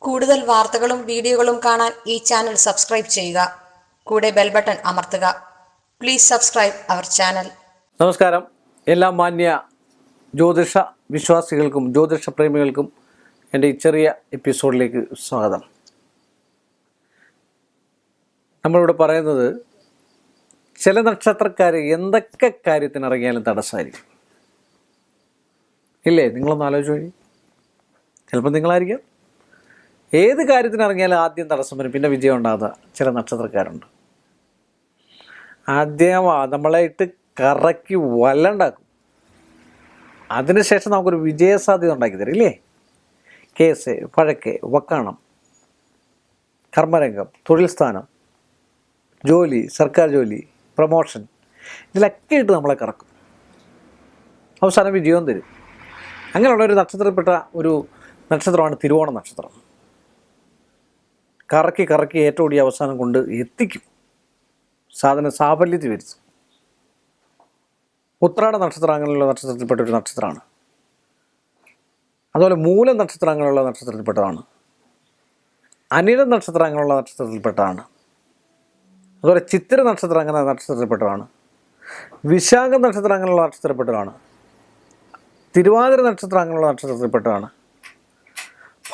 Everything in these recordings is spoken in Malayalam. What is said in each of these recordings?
കൂടുതൽ വാർത്തകളും വീഡിയോകളും കാണാൻ ഈ ചാനൽ സബ്സ്ക്രൈബ് ചെയ്യുക. കൂടെ ബെൽ ബട്ടൺ അമർത്തുക. Please subscribe our channel. നമസ്കാരം. എല്ലാ മാന്യ ജ്യോതിഷ വിശ്വാസികൾക്കും ജ്യോതിഷ പ്രേമികൾക്കും എന്റെ ഈ ചെറിയ എപ്പിസോഡിലേക്ക് സ്വാഗതം. നമ്മളിവിടെ പറയുന്നത് ചില നക്ഷത്രക്കാർ എന്തൊക്കെ കാര്യത്തിന് ഇറങ്ങിയാലും തടസ്സമായിരിക്കും. ഇല്ലേ? നിങ്ങളൊന്ന് ആലോചിച്ച് വഴി ചിലപ്പോൾ നിങ്ങളായിരിക്കാം. ഏത് കാര്യത്തിന് ഇറങ്ങിയാലും ആദ്യം തടസ്സം വരും പിന്നെ വിജയം ഉണ്ടാകുന്ന ചില നക്ഷത്രക്കാരുണ്ട്. ആദ്യം നമ്മളെ ഇട്ട് കറക്കി വല്ലണ്ടാക്കും അതിനുശേഷം നമുക്കൊരു വിജയസാധ്യത ഉണ്ടാക്കി തരും ഇല്ലേ? കേസ് വഴക്ക് വക്കാണം കർമ്മരംഗം തൊഴിൽ സ്ഥാനം ജോലി സർക്കാർ ജോലി പ്രൊമോഷൻ ഇതിലൊക്കെ ഇട്ട് നമ്മളെ കറക്കും. അവസാനം വിജയവും തരും. അങ്ങനെയുള്ള ഒരു നക്ഷത്രപ്പെട്ട ഒരു നക്ഷത്രമാണ് തിരുവോണ നക്ഷത്രം. കറക്കി കറക്കി ഏറ്റവും കൂടി അവസാനം കൊണ്ട് എത്തിക്കും. സാധന സാഫല്യത്തിൽ വരിച്ച് ഉത്രാട നക്ഷത്രം അങ്ങനെയുള്ള നക്ഷത്രത്തിൽപ്പെട്ട ഒരു നക്ഷത്രമാണ്. അതുപോലെ മൂല നക്ഷത്രം അങ്ങനെയുള്ള നക്ഷത്രത്തിൽപ്പെട്ടതാണ്. അനില നക്ഷത്രം അങ്ങനെയുള്ള നക്ഷത്രത്തിൽപ്പെട്ടതാണ്. അതുപോലെ ചിത്തിര നക്ഷത്രം അങ്ങനെ നക്ഷത്രത്തിൽപ്പെട്ടതാണ്. വിശാഖ നക്ഷത്രം അങ്ങനെയുള്ള നക്ഷത്രത്തിൽപ്പെട്ടതാണ്. തിരുവാതിര നക്ഷത്രം അങ്ങനെയുള്ള നക്ഷത്രത്തിൽപ്പെട്ടതാണ്.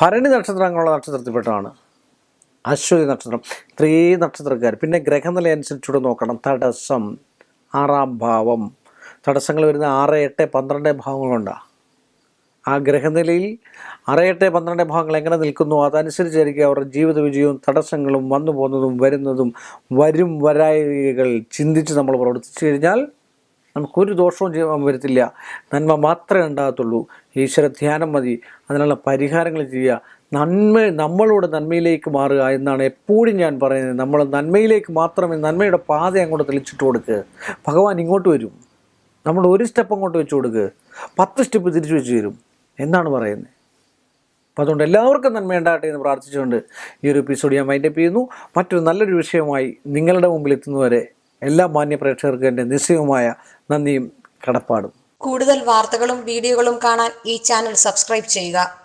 ഭരണി നക്ഷത്രം അങ്ങനെയുള്ള നക്ഷത്രത്തിൽപ്പെട്ടതാണ്. അശ്വതി നക്ഷത്രം ത്രീ നക്ഷത്രക്കാർ പിന്നെ ഗ്രഹനില അനുസരിച്ചുകൂടെ നോക്കണം. തടസ്സം ആറാം ഭാവം. തടസ്സങ്ങൾ വരുന്ന ആറ് എട്ട് പന്ത്രണ്ട് ഭാവങ്ങളുണ്ട്. ആ ഗ്രഹനിലയിൽ ആറ് എട്ട് പന്ത്രണ്ട് ഭാവങ്ങൾ എങ്ങനെ നിൽക്കുന്നു? അതനുസരിച്ചായിരിക്കും അവരുടെ ജീവിത വിജയവും തടസ്സങ്ങളും വന്നു പോകുന്നതും വരുന്നതും വരും വരായികൾ ചിന്തിച്ച് നമ്മൾ പ്രവർത്തിച്ചു കഴിഞ്ഞാൽ നമുക്കൊരു ദോഷവും ചെയ്യാൻ വരത്തില്ല. നന്മ മാത്രമേ ഉണ്ടാകത്തുള്ളൂ. ഈശ്വര ധ്യാനം മതി. അതിനുള്ള പരിഹാരങ്ങൾ ചെയ്യുക. നന്മ നമ്മളോട് നന്മയിലേക്ക് മാറുക എന്നാണ് എപ്പോഴും ഞാൻ പറയുന്നത്. നമ്മൾ നന്മയിലേക്ക് മാത്രമേ നന്മയുടെ പാത അങ്ങോട്ട് തെളിച്ചിട്ട് കൊടുക്കുക ഭഗവാൻ ഇങ്ങോട്ട് വരും. നമ്മൾ ഒരു സ്റ്റെപ്പ് അങ്ങോട്ട് വെച്ച് കൊടുക്കുക പത്ത് സ്റ്റെപ്പ് തിരിച്ചു വെച്ച് തരും. എന്നാണ് പറയുന്നത്. അപ്പം അതുകൊണ്ട് എല്ലാവർക്കും നന്മ ഉണ്ടാകട്ടെ എന്ന് പ്രാർത്ഥിച്ചുകൊണ്ട് ഈ ഒരു എപ്പിസോഡ് ഞാൻ മൈൻഡപ്പ് ചെയ്യുന്നു. മറ്റൊരു നല്ലൊരു വിഷയമായി നിങ്ങളുടെ മുമ്പിൽ എത്തുന്നവരെ എല്ലാ മാന്യ പ്രേക്ഷകർക്കും എന്റെ നിശ്ചയമായ നന്ദിയും കടപ്പാടും. കൂടുതൽ വാർത്തകളും വീഡിയോകളും കാണാൻ ഈ ചാനൽ സബ്സ്ക്രൈബ് ചെയ്യുക.